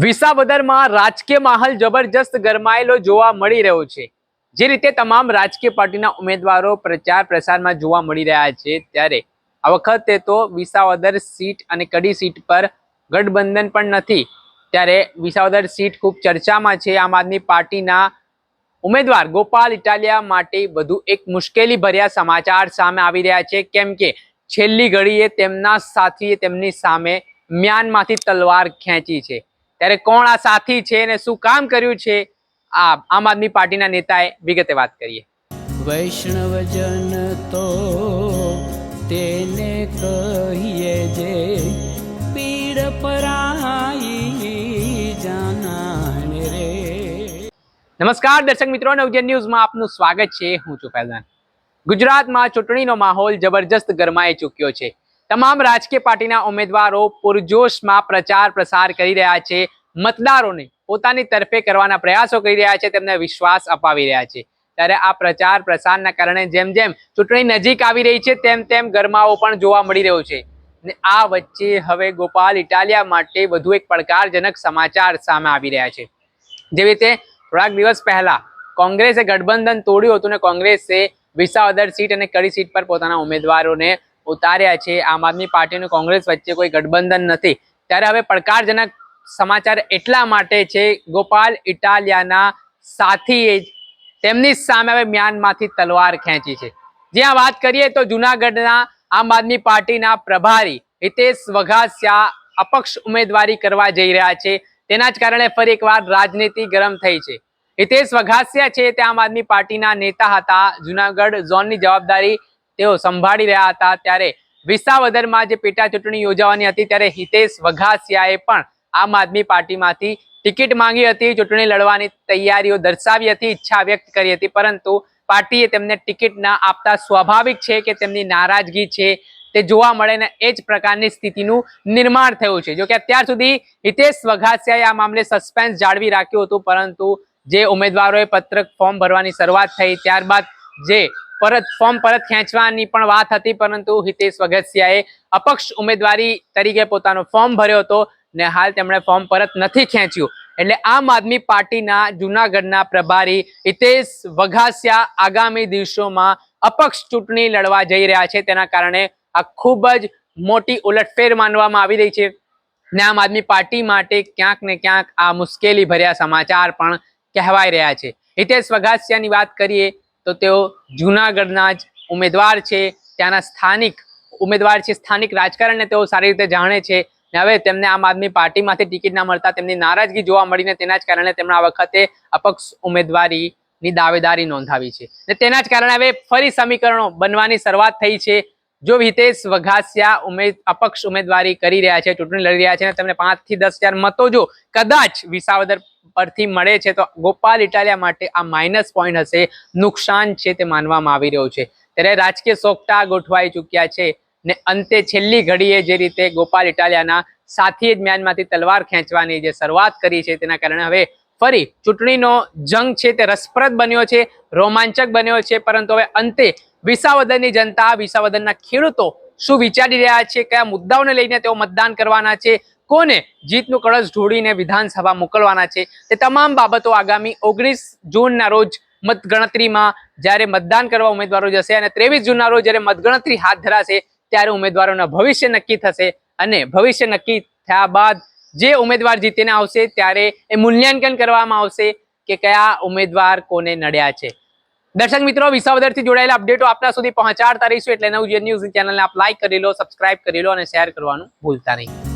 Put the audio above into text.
વિસાવદરમાં રાજકીય માહોલ જબરજસ્ત ગરમાયેલો જોવા મળી રહ્યો છે. જે રીતે તમામ રાજકીય પાર્ટીના ઉમેદવારો પ્રચાર પ્રસારમાં જોવા મળી રહ્યા છે, ત્યારે આ વખતે તો વિસાવદર સીટ અને કડી સીટ પર ગઠબંધન પણ નથી. ત્યારે વિસાવદર સીટ ખૂબ ચર્ચામાં છે. આમ આદમી પાર્ટીના ઉમેદવાર ગોપાલ ઇટાલિયા માટે વધુ એક મુશ્કેલી ભર્યા સમાચાર સામે આવી રહ્યા છે. કેમ કે છેલ્લી ઘડીએ તેમના સાથીએ તેમની સામે મ્યાનમાંથી તલવાર ખેંચી છે. ત્યારે કોણ આ સાથી છે અને શું કામ કર્યું છે? આ આમ આદમી પાર્ટીના નેતાએ વિગતે વાત કરીએ. વૈષ્ણવજન તો તેને કહીએ જે પીડ પરાઈ જાનાને રે. નમસ્કાર દર્શક મિત્રો નવજન ન્યૂઝમાં આપનું સ્વાગત છે. હું છું ફૈઝાન. ગુજરાતમાં ચૂંટણીનો માહોલ જબરજસ્ત ગરમાઈ ચૂક્યો છે. તમામ રાજકીય પાર્ટીના ઉમેદવારો પૂરજોશમાં પ્રચાર પ્રસાર કરી રહ્યા છે. મતદારોને પોતાની તરફે કરવાના પ્રયાસો કરી રહ્યા છે. તેમને વિશ્વાસ અપાવી રહ્યા છે. ત્યારે આ પ્રચાર પ્રસારના કારણે જેમ જેમ ચૂંટણી નજીક આવી રહી છે, તેમ તેમ ગરમાવો પણ જોવા મળી રહ્યો છે. ને આ વચ્ચે હવે ગોપાલ ઇટાલિયા માટે વધુ એક પડકારજનક સમાચાર સામે આવી રહ્યા છે. જેવી રીતે થોડાક દિવસ પહેલા કોંગ્રેસે ગઠબંધન તોડ્યું હતું ને કોંગ્રેસે વિસાવદર સીટ અને કડી સીટ પર પોતાના ઉમેદવારોને ઉતાર્યા છે. આમ આદમી પાર્ટી અને કોંગ્રેસ વચ્ચે કોઈ ગઠબંધન નથી. ત્યારે હવે પડકારજનક સમાચાર એટલા માટે છે, ગોપાલ ઇટાલિયાના સાથીએ તેમની સામે હવે મ્યાનમાંથી તલવાર ખેંચી છે. જ્યાં વાત કરીએ તો જુનાગઢના આમ આદમી પાર્ટીના પ્રભારી હિતેશ વઘાસિયા અપક્ષ ઉમેદવારી કરવા જઈ રહ્યા છે. તેના જ કારણે ફરી એકવાર રાજનીતિ ગરમ થઈ છે. હિતેશ વઘાસિયા છે તે આમ આદમી પાર્ટીના નેતા હતા. જુનાગઢ ઝોનની જવાબદારી તેઓ સંભાળી રહ્યા હતા ત્યારે વિસાવદરમાં જે પેટા ચૂંટણી યોજાવાની હતી ત્યારે હિતેશ વઘાસિયાએ પણ આમ આદમી પાર્ટીમાંથી ટિકિટ માંગી હતી, ચૂંટણી લડવાની તૈયારીઓ દર્શાવી હતી, ઈચ્છા વ્યક્ત કરી હતી, પરંતુ પાર્ટીએ તેમને ટિકિટ ના આપતા સ્વાભાવિક છે કે તેમની નારાજગી છે તે જોવા મળે ને એ જ પ્રકારની સ્થિતિનું નિર્માણ થયું છે. જો કે અત્યાર સુધી હિતેશ વઘાસિયાએ આ મામલે સસ્પેન્સ જાળવી રાખ્યું હતું, પરંતુ જે ઉમેદવારોએ પત્રક ફોર્મ ભરવાની શરૂઆત થઈ ત્યારબાદ જે પરત, ફોર્મ પરત ખેંચવાની પણ વાત હતી, પરંતુ હિતેશ વઘસિયાએ અપક્ષ ઉમેદવારી તરીકે પોતાનો ફોર્મ ભર્યો હતો ને હાલ તેમણે ફોર્મ પરત નથી ખેંચ્યું. એટલે આમ આદમી પાર્ટીના જૂનાગઢના પ્રભારી હિતેશ વઘાસિયા આગામી દિવસોમાં અપક્ષ ચૂંટણી લડવા જઈ રહ્યા છે. તેના કારણે આ ખૂબ જ મોટી ઉલટફેર માનવામાં આવી રહી છે ને આમ આદમી પાર્ટી માટે ક્યાંક ને ક્યાંક આ મુશ્કેલી ભર્યા સમાચાર પણ કહેવાય રહ્યા છે. હિતેશ વઘાસિયાની વાત કરીએ તો તેઓ જૂનાગઢના જ ઉમેદવાર છે, ત્યાંના સ્થાનિક ઉમેદવાર છે, સ્થાનિક રાજકારણને તેઓ સારી રીતે જાણે છે. ને હવે તેમને આમ આદમી પાર્ટીમાંથી ટિકિટ ના મળતા તેમની નારાજગી જોવા મળીને તેના જ કારણે તેમણે આ વખતે અપક્ષ ઉમેદવારીની દાવેદારી નોંધાવી છે. ને તેના જ કારણે હવે ફરી સમીકરણો બનવાની શરૂઆત થઈ છે. જો હિતેશ વઘાસિયા ઉમેદ, અપક્ષ ઉમેદવારી કરી રહ્યા છે, ચૂંટણી લડી રહ્યા છે અને તેમને પાંચથી દસ હજાર મતો જો કદાચ વિસાવદર પરથી મળે છે તો ગોપાલ ઇટાલિયા માટે આ માઇનસ પોઈન્ટ હશે. નુકસાન છે તે માનવામાં આવી રહ્યું છે. ત્યારે રાજકીય સોગટા ગોઠવાઈ ચૂક્યા છે ને અંતે છેલ્લી ઘડીએ જે રીતે ગોપાલ ઇટાલિયાના સાથીએ જ તલવાર ખેંચવાની જે શરૂઆત કરી છે તેના કારણે હવે ફરી ચૂંટણીનો જંગ છે તે રસપ્રદ બન્યો છે, રોમાંચક બન્યો છે, પરંતુ હવે અંતે વિસાવદનની જનતા વિસાવદનના ખેડૂતો શું વિચારી રહ્યા છે, કયા મુદ્દાઓને લઈને તેઓ મતદાન કરવાના છે કોને જીતનું કળશ ઢોળીને વિધાનસભા મોકલવાના છે. તે તમામ બાબતો આગામી ઓગણીસ જૂનના રોજ મતગણતરીમાં જ્યારે મતદાન કરવા ઉમેદવારો જશે અને ત્રેવીસ જૂનના રોજ જ્યારે મતગણતરી હાથ ધરાશે ત્યારે ઉમેદવારોના ભવિષ્ય નક્કી થશે અને ભવિષ્ય નક્કી થયા બાદ જે ઉમેદવાર જીતીને આવશે ત્યારે એ મૂલ્યાંકન કરવામાં આવશે કે કયા ઉમેદવાર કોને નડ્યા છે. દર્શક મિત્રો, વિસાવદરથી જોડાયેલા અપડેટો આપના સુધી પહોંચાડતા રહીશું. એટલે નવજીવન ન્યૂઝ ચેનલને આપ લાઈક કરી લો સબસ્ક્રાઇબ કરી લો અને શેર કરવાનું ભૂલતા નહીં.